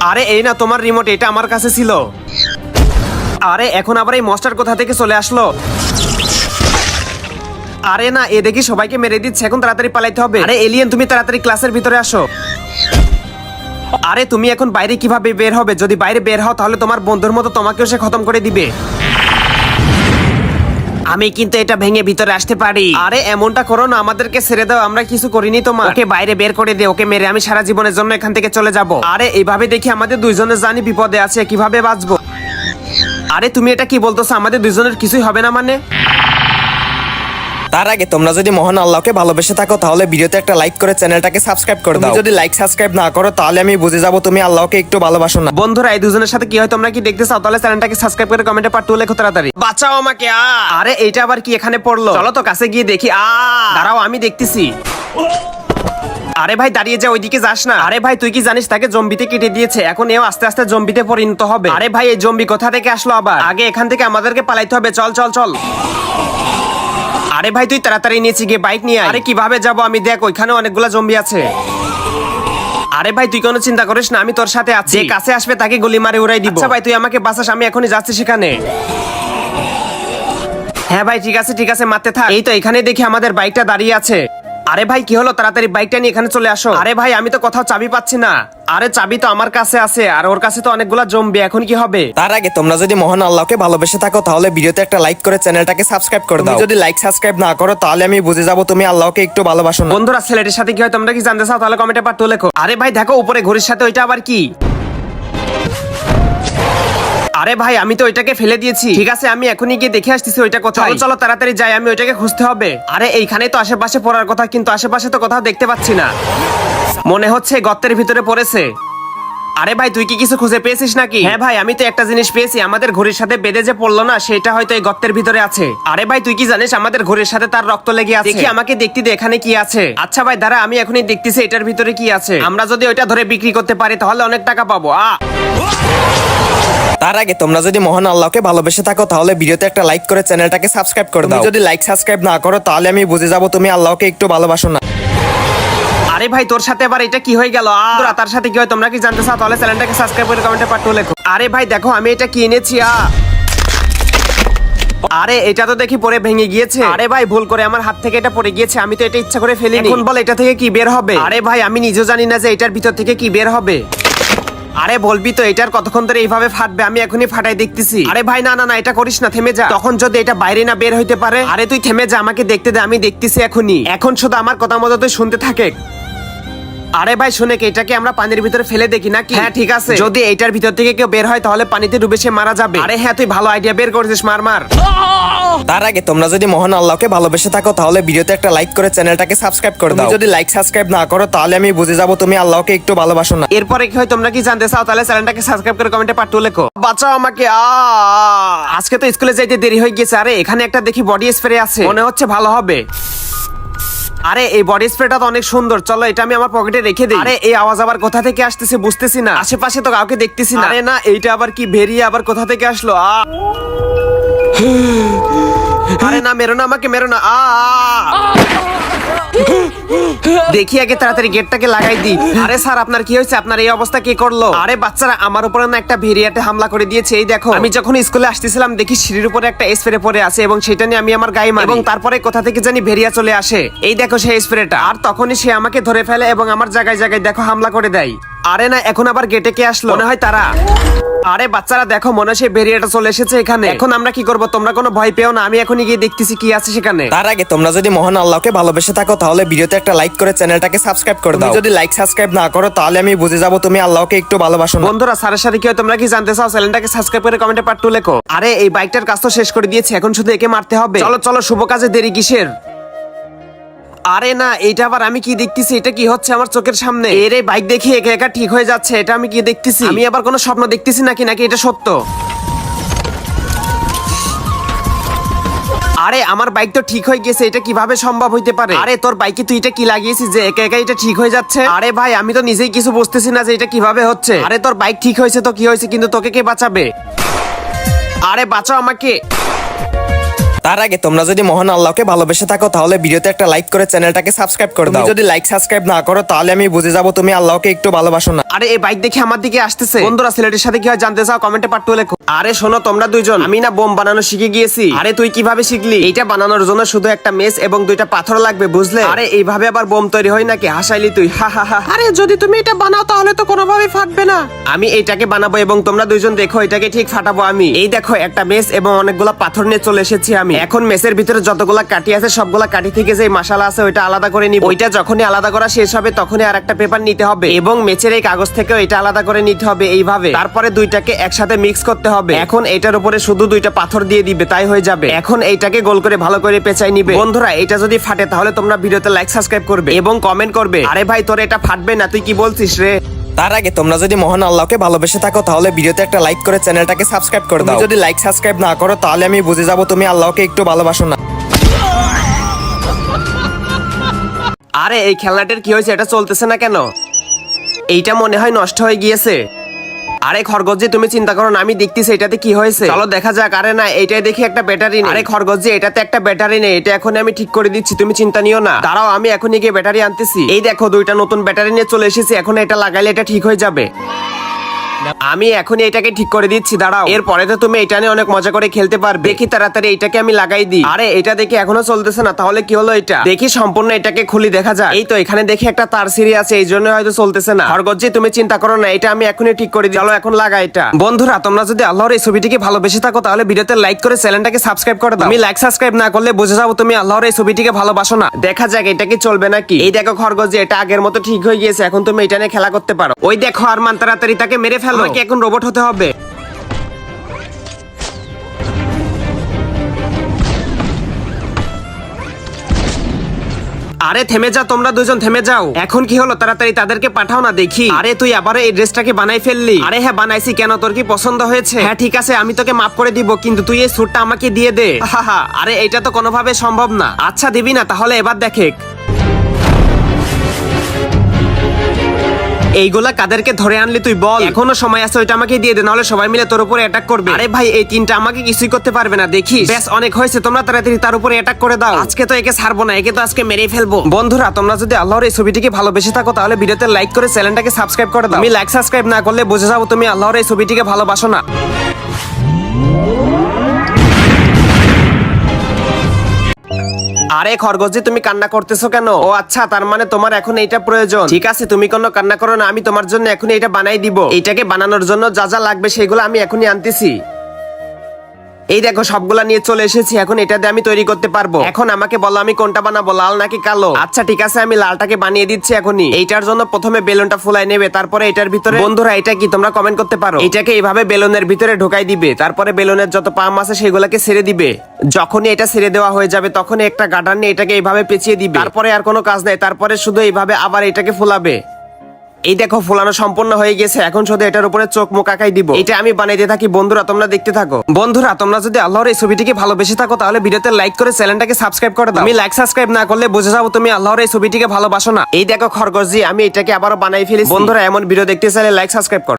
আরে, এই না তোমার রিমোট এটা আমার কাছে ছিল। আরে, এখন আবার এই মস্টার কোথা থেকে চলে আসলো? আরে না, এ দেখি সবাইকে মেরে দিচ্ছে, এখন তাড়াতাড়ি পালাইতে হবে। আরে এলিয়েন তুমি তাড়াতাড়ি ক্লাসের ভিতরে আসো। আরে, তুমি এখন বাইরে কীভাবে বের হবে? যদি বাইরে বের হও, তাহলে তোমার বন্ধুর মতো তোমাকেও সে খতম করে দিবে। আমি কিন্তু এটা ভেঙে ভিতরে আসতে পারি। আরে, এমনটা করো না, আমাদেরকে ছেড়ে দাও, আমরা কিছু করিনি তোমার। ওকে, বাইরে বের করে দে, ওকে মেরে, আমি সারা জীবনের জন্য এখান থেকে চলে যাব। আরে, এইভাবে দেখি আমাদের দুইজনের জানি বিপদে আছে, কীভাবে বাঁচবো? আরে, তুমি এটা কি বলতেছো, আমাদের দুজনের কিছুই হবে না মানে? তার আগে তোমরা যদি মহান আল্লাহকে ভালোবেসে থাকো তাহলে ভিডিওতে একটা লাইক করে চ্যানেলটাকে সাবস্ক্রাইব করে দাও। যদি লাইক সাবস্ক্রাইব না করো তাহলে আমি বুঝে যাব তুমি আল্লাহকে একটু ভালোবাসো না। বন্ধুরা এই দুজনের সাথে কি হয় তোমরা কি দেখতে চাও? তাহলে চ্যানেলটাকে সাবস্ক্রাইব করে কমেন্টে পার্ট টু লেখো তাড়াতাড়ি। বাঁচাও আমাকে আরে এইটা আবার কি এখানে পড়ল? চলো তো কাছে গিয়ে দেখি আ। দাঁড়াও আমি দেখতেছি। আরে ভাই দাঁড়িয়ে যা ওইদিকে যাস না। আরে ভাই তুই কি জানিস তাকে জম্বিতে কেটে দিয়েছে। এখন এও আস্তে আস্তে জম্বিতে পরিণত হবে। আরে ভাই এই জম্বি কোথা থেকে আসলো আবার? আগে এখান থেকে আমাদেরকে পালাইতে হবে। চল চল চল। আরে ভাই তুই তাড়াতাড়ি নিয়েছি গিয়ে বাইক নিয়ে আয়। আরে কীভাবে যাব? আমি দেখ ওইখানে অনেকগুলা জম্বি আছে। আরে ভাই তুই কোনো চিন্তা করিস না আমি তোর সাথে আছি। যে কাছে আসবে তাকে গুলি মারে উড়াই দিব। আচ্ছা ভাই তুই আমাকে বাঁচাস আমি এখনই যাচ্ছি সেখানে। হ্যাঁ ভাই ঠিক আছে ঠিক আছে মারতে থাক। এই তো এখানে দেখি আমাদের বাইকটা দাঁড়িয়ে আছে। আরে ভাই কি হলো? তাড়াতাড়ি বাইকটা নিয়ে এখানে চলে আসো। আরে ভাই আমি তো কোথাও চাবি পাচ্ছি না। আরে চাবি তো আমার কাছে আছে আর ওর কাছে তো অনেকগুলা জম্বি এখন কি হবে? তার আগে তোমরা যদি মহান আল্লাহকে ভালোবেসে থাকো তাহলে ভিডিওতে একটা লাইক করে চ্যানেলটাকে সাবস্ক্রাইব করে দাও। যদি লাইক সাবস্ক্রাইব না করো তাহলে আমি বুঝে যাব তুমি আল্লাহকে একটু ভালোবাসো না। বন্ধুরা ছেলেটির সাথে কি হয় তোমরা কি জানতে চাও? তাহলে কমেন্টে পাঠ লেখো। আরে ভাই দেখো উপরে ঘড়ির সাথে ওইটা আবার কি? আরে ভাই আমি তো ওইটাকে ফেলে দিয়েছি। ঠিক আছে আমি এখনই গিয়ে দেখে আসতেছি ওইটা কোথায়। চলো তাড়াতাড়ি যাই আমি ওইটাকে খুঁজতে হবে। আরে এইখানে তো আশেপাশে পড়ার কথা কিন্তু আশেপাশে তো কোথাও দেখতে পাচ্ছি না। মনে হচ্ছে গর্তের ভিতরে পড়েছে। আরে ভাই তুই কি কিছু খুঁজে পেয়েছিস নাকি? হ্যাঁ ভাই আমি তো একটা জিনিস পেয়েছি। আমাদের ঘড়ির সাথে বেঁধে যে পড়ল না সেটা হয়তো এই গর্তের ভিতরে আছে। আরে ভাই তুই কি জানিস আমাদের ঘড়ির সাথে তার রক্ত লেগে আছে? দেখি আমাকে দেখতে দে এখানে কি আছে? আচ্ছা ভাই দাঁড়া আমি এখনই দেখতেছি এটার ভিতরে কি আছে? আমরা যদি ওইটা ধরে বিক্রি করতে পারি তাহলে অনেক টাকা পাবো। আ! তার আগে তোমরা যদি মহান আল্লাহকে ভালোবেসে থাকো তাহলে ভিডিওতে একটা লাইক করে চ্যানেলটাকে সাবস্ক্রাইব করে দাও। যদি লাইক সাবস্ক্রাইব না করো তাহলে আমি বুঝে যাব তুমি আল্লাহকে একটু ভালোবাসো না। আরে ভাই তোর সাথে আবার এটা কি হয়ে গেল? আ তার সাথে কি হয় তোমরা কি জানতে চাও? তাহলে চ্যানেলটাকে সাবস্ক্রাইব করে কমেন্টে পাঠো লেখো। আরে ভাই দেখো আমি এটা কি এনেছি আ। আরে এটা তো দেখি পরে ভেঙে গিয়েছে। আরে ভাই ভুল করে আমার হাত থেকে এটা পড়ে গিয়েছে আমি তো এটা ইচ্ছা করে ফেলিনি। এখন বল এটা থেকে কি বের হবে? আরে ভাই আমি নিজেও জানি না যে এটার ভিতর থেকে কি বের হবে। আরে বলবি তো এটার কতক্ষণ ধরে এইভাবে ফাটবে? আমি এখনই ফাটাই দেখতেছি। আরে ভাই, না না না, এটা করিস না, থেমে যা। তখন যদি এটা বাইরে না বের হইতে পারে? আরে তুই থেমে যা, আমাকে দেখতে দে, আমি দেখতেছি এখনই। এখন শুধু আমার কথা মতো তুই শুনতে থাকে আরে ভাই, শুনে কি, এটাকে আমরা পানির ভিতরে ফেলে দেখি নাকি? হ্যাঁ ঠিক আছে। যদি এটার ভিতর থেকে কেউ বের হয়, তাহলে পানিতে ডুবে সে মারা যাবে। আরে হ্যাঁ তুই ভালো আইডিয়া বের করেছিস, মার মার। তার আগে তোমরা যদি মহান আল্লাহকে ভালোবেসে থাকো তাহলে ভিডিওতে একটা লাইক করে চ্যানেলটাকে সাবস্ক্রাইব করে দাও। যদি লাইক সাবস্ক্রাইব না করো তাহলে আমি বুঝে যাব তুমি আল্লাহকে একটু ভালোবাসো না। এরপরে কি হয় তোমরা কি জানতে চাও? তাহলে চ্যানেলটাকে সাবস্ক্রাইব করে কমেন্টে পাঠ লেখো। বাঁচাও আমাকে আ আজকে তো স্কুলে যাইতে দেরি হয়ে গেছে। আরে এখানে একটা দেখি বডি স্প্রে আছে। মনে হচ্ছে ভালো হবে। আরে এই বডি স্প্রেটা তো অনেক সুন্দর। চলো এটা আমি আমার পকেটে রেখে দিই। আরে এই আওয়াজ আবার কোথা থেকে আসতেছে বুঝতেছি না। আশেপাশে তো কাউকে দেখতেছি না। আরে না এইটা আবার কি বেরিয়ে আবার কোথা থেকে আসলো? আ। আরে না, মেরো না, আমাকে মেরো না। দেখি আগে তাড়াতাড়ি গেটটাকে লাগাই দি আরে স্যার, আপনার কি হয়েছে? আপনার এই অবস্থা কে করল? আরে বাচ্চারা, আমার উপরে না একটা ভেরিয়াটে হামলা করে দিয়েছে, এই দেখো। আমি যখন স্কুলে আসতেছিলাম, দেখি সিঁড়ির উপরে একটা স্প্রে পরে আছে এবং সেটা নিয়ে আমি আমার গায়ে মারি। এবং তারপরে কোথা থেকে জানি ভেরিয়া চলে আসে। এই দেখো সেই স্প্রেটা। আর তখনই সে আমাকে ধরে ফেলে এবং আমার জায়গায় জায়গায় দেখো হামলা করে দেয়। আরে না, এখন আবার গেটে কে আসলো? মনে হয় তারা। আরে বাচ্চারা দেখো মনে হয় সেই ভেরিয়াটা চলে এসেছে এখানে। এখন আমরা কি করব? তোমরা কোনো ভয় পেও না আমি এখনই গিয়ে দেখতেছি কি আছে সেখানে। তার আগে তোমরা যদি মহান আল্লাহকে ভালোবেসে থাকো তাহলে ভিডিওতে একটা লাইক করে চ্যানেলটাকে সাবস্ক্রাইব করে দাও। যদি লাইক সাবস্ক্রাইব না করো তাহলে আমি বুঝে যাব তুমি আল্লাহকে একটু ভালোবাসো বন্ধুরা স্যারের সাথে কি তোমরা কি জানতে চাও চ্যানেলটাকে সাবস্ক্রাইব করে কমেন্টে পার্ট টু লেখো। আরে এই বাইকটার কাজ তো শেষ করে দিয়েছি এখন শুধু একে মারতে হবে। চলো চলো শুভ কাজে দেরি কিসের? আরে না এটা আবার আমি কি দেখতেছি? এটা কি হচ্ছে আমার চোখের সামনে? এর এই বাইক দেখি একা একা ঠিক হয়ে যাচ্ছে, এটা আমি কি দেখতেছি? আমি আবার কোনো স্বপ্ন দেখতেছি নাকি? নাকি এটা সত্য? আরে, আমার বাইক তো ঠিক হয়ে গেছে, এটা কীভাবে সম্ভব হইতে পারে? আরে, তোর বাইকে তুই এটা কি লাগিয়েছিস যে একা একা এটা ঠিক হয়ে যাচ্ছে? আরে ভাই, আমি তো নিজেই কিছু বুঝতেছি না যে এটা কীভাবে হচ্ছে। আরে, তোর বাইক ঠিক হয়েছে তো কি হয়েছে, কিন্তু তোকে কে বাঁচাবে? আরে, বাঁচাও আমাকে। তার আগে তোমরা যদি মহান আল্লাহকে ভালোবেসে থাকো তাহলে ভিডিওতে একটা লাইক করে চ্যানেলটাকে সাবস্ক্রাইব করে দাও। যদি লাইক সাবস্ক্রাইব না করো তাহলে আমি বুঝে যাব তুমি আল্লাহকে একটু ভালোবাসো না। আরে এই বাইক দেখে আমার দিকে আসতেছে। বন্ধুরা সিলেটের সাথে কি হয় জানতে চাও কমেন্টে পাঠ্য লেখো। আরে শোনো তোমরা দুইজন। আমি না বোম বানানো শিখে গিয়েছি। আরে তুই কীভাবে শিখলি? এইটা বানানোর জন্য শুধু একটা মেস এবং দুইটা পাথর লাগবে বুঝলে? আরে এইভাবে আবার বোম তৈরি হয় নাকি? হাসাইলি তুই। হা হা হা। আরে যদি তুমি এটা বানাও তাহলে তো কোনোভাবে ফাটবে না। আমি এটাকে বানাবো এবং তোমরা দুইজন দেখো এটাকে ঠিক ফাটাবো আমি। এই দেখো একটা মেস এবং অনেকগুলো পাথর নিয়ে চলে এসেছি আমি। এখন মেসের ভিতরে যতগুলা কাঠি আছে সবগুলা কাঠি থেকে যে মাসালা আছে ওইটা আলাদা করে নিব। ওইটা যখনই আলাদা করা শেষ হবে তখনই আর একটা পেপার নিতে হবে। এবং মেচের এই কাগজ থেকে এটা আলাদা করে নিতে হবে এইভাবে। তারপরে দুইটাকে একসাথে মিক্স করতে হবে। এখন এটার উপরে শুধু দুইটা পাথর দিয়ে দিবে তাই হয়ে যাবে। এখন এইটাকে গোল করে ভালো করে পেঁচাই নিবে। বন্ধুরা এটা যদি ফাটে তাহলে তোমরা ভিডিওতে লাইক সাবস্ক্রাইব করবে। এবং কমেন্ট করবে। আরে ভাই তোর এটা ফাটবে না তুই কি বলছিস রে? তার আগে তোমরা যদি মহান আল্লাহকে ভালোবেসে থাকো তাহলে ভিডিওতে একটা লাইক করে চ্যানেলটাকে সাবস্ক্রাইব করে দাও। তুমি যদি লাইক সাবস্ক্রাইব না করো তাহলে আমি বুঝে যাব তুমি আল্লাহকে একটু ভালোবাসো না। আরে এই খেলনাটার কি হয়েছে? এটা চলতেছে না কেন? এইটা মনে হয় নষ্ট হয়ে গিয়েছে। আরে খরগোশ যে তুমি চিন্তা করো না আমি দেখতেছি এটাতে কি হয়েছে। চলো দেখা যাক আরে না এটাই দেখি একটা ব্যাটারি নেই। আরে খরগোশ এটাতে একটা ব্যাটারি নেই এটা এখন আমি ঠিক করে দিচ্ছি তুমি চিন্তা নিও না। দাঁড়াও আমি এখনই গিয়ে ব্যাটারি আনতেছি। এই দেখো দুইটা নতুন ব্যাটারি নিয়ে চলে এসেছি এখন এটা লাগাইলে এটা ঠিক হয়ে যাবে। আমি এখনই এটাকে ঠিক করে দিচ্ছি, দাঁড়াও। এরপরে তো তুমি এটা নিয়ে অনেক মজা করে খেলতে পারবে। দেখি তাড়াতাড়ি এটাকে আমি লাগাই দিই। আরে, এটা দেখি এখনও চলতেছে না, তাহলে কি হলো এটা? দেখি সম্পূর্ণ এটাকে খুলি, দেখা যায় এই তো, এখানে দেখি একটা তার সিঁড়ি আছে, এই জন্য হয়তো চলতেছে না। হরগজ্জি তুমি চিন্তা করো না, এটা আমি এখনই ঠিক করে দিই। চলো, এখন লাগা এটা। বন্ধুরা, তোমরা যদি আল্লাহর এই ছবিটিকে ভালোবেসে থাকো, তাহলে ভিডিওতে লাইক করে চ্যানেলটাকে সাবস্ক্রাইব করে দাও। তুমি লাইক সাবস্ক্রাইব না করলে বুঝে যাব তুমি আল্লাহর এই ছবিটিকে ভালোবাসো না। দেখা যাক, এটা কি চলবে নাকি? এই দেখো খরগজ্জি এটা আগের মতো ঠিক হয়ে গিয়েছে, এখন তুমি এটা নিয়ে খেলা করতে পারো। ওই দেখো, আরমান তাড়াতাড়ি তাকে মেরে ফেলো আমাকে এখন রোবট হতে হবে। আরে থেমে যাও তোমরা দুজন থেমে যাও। এখন কি হলো? তাড়াতাড়ি তাদেরকে পাঠাও না দেখি। আরে তুই আবারও এই ড্রেসটাকে বানাই ফেললি। আরে হ্যাঁ বানাইছি। কেন? তোর কি পছন্দ হয়েছে? হ্যাঁ ঠিক আছে, আমি তোকে মাফ করে দিব, কিন্তু তুই এই স্যুটটা আমাকে দিয়ে দে। আরে এটা তো কোনোভাবে সম্ভব না। আচ্ছা দিবি না, তাহলে এবার দেখে। এইগুলা কাদেরকে ধরে আনলি তুই বল। এখনও সময় আছে, ওইটা আমাকে দিয়ে দে, নাহলে সবাই মিলে তোর উপরে অ্যাটাক করবে। আরে ভাই, এই তিনটা আমাকে কিছুই করতে পারবে না দেখি ব্যাস অনেক হয়েছে, তোমরা তাড়াতাড়ি তার উপরে অ্যাটাক করে দাও। আজকে তো একে ছাড়বো না, একে তো আজকে মেরেই ফেলব। বন্ধুরা, তোমরা যদি আল্লাহর এই ছবিটিকে ভালোবেসে থাকো, তাহলে ভিডিওতে লাইক করে চ্যানেলটাকে সাবস্ক্রাইব করে দাও। আমি লাইক সাবস্ক্রাইব না করলে বুঝে যাব তুমি আল্লাহর এই ছবিটিকে ভালোবাসো না। আরে খরগোজি তুমি কান্না করতেছো কেন? ও আচ্ছা তার মানে তোমার এখন এইটা প্রয়োজন। ঠিক আছে, তুমি কোনো কান্না করো না, আমি তোমার জন্য এখন এটা বানাই দিব। এইটাকে বানানোর জন্য যা যা লাগবে সেগুলো আমি এখনই আনতেছি। এই দেখো, সবগুলা নিয়ে চলে এসেছি। এখন এটা দিয়ে আমি তৈরি করতে পারব। এখন আমাকে বলো, আমি কোনটা বানাবো, লাল নাকি কালো? আচ্ছা ঠিক আছে, আমি লালটাকে বানিয়ে দিচ্ছি এখনই। এইটার জন্য প্রথমে বেলুনটা ফুলাই নেবে, তারপরে এটার ভিতরে বন্ধুরা, এটা কি তোমরা কমেন্ট করতে পারো? এটাকে এইভাবে বেলুনের ভিতরে ঢোকাই দিবে, তারপরে বেলুনের যত পাম আছে সেগুলোকে ছেড়ে দিবে। যখনই এটা ছেড়ে দেওয়া হয়ে যাবে, তখনই একটা গার্ডার নিয়ে এটাকে এইভাবে পেঁচিয়ে দিবে। তারপরে আর কোনো কাজ নাই, তারপরে শুধু এইভাবে আবার এটাকে ফুলাবে। এই দেখো, ফুলানো সম্পূর্ণ হয়ে গেছে। এখন শুধু এটার উপরে চোখ মুখ দিব। এটা আমি বানাইতে থাকি। বন্ধুরা, তোমরা দেখতে থাকো। বন্ধুরা, তোমরা যদি আল্লাহর এই ছবিটিকে ভালোবেসে থাকো, তাহলে ভিডিওতে লাইক করে চ্যানেলটাকে সাবস্ক্রাইব করে দাও। আমি লাইক সাবস্ক্রাইব না করলে বুঝে যাব তুমি আল্লাহর এই ছবিটিকে ভালোবাসো না। এই দেখো, খরগোশ জি, আমি এটাকে আবারও বানাই ফেলি বন্ধুরা, এমন ভিডিও দেখতে চাইলে লাইক সাবস্ক্রাইব কর।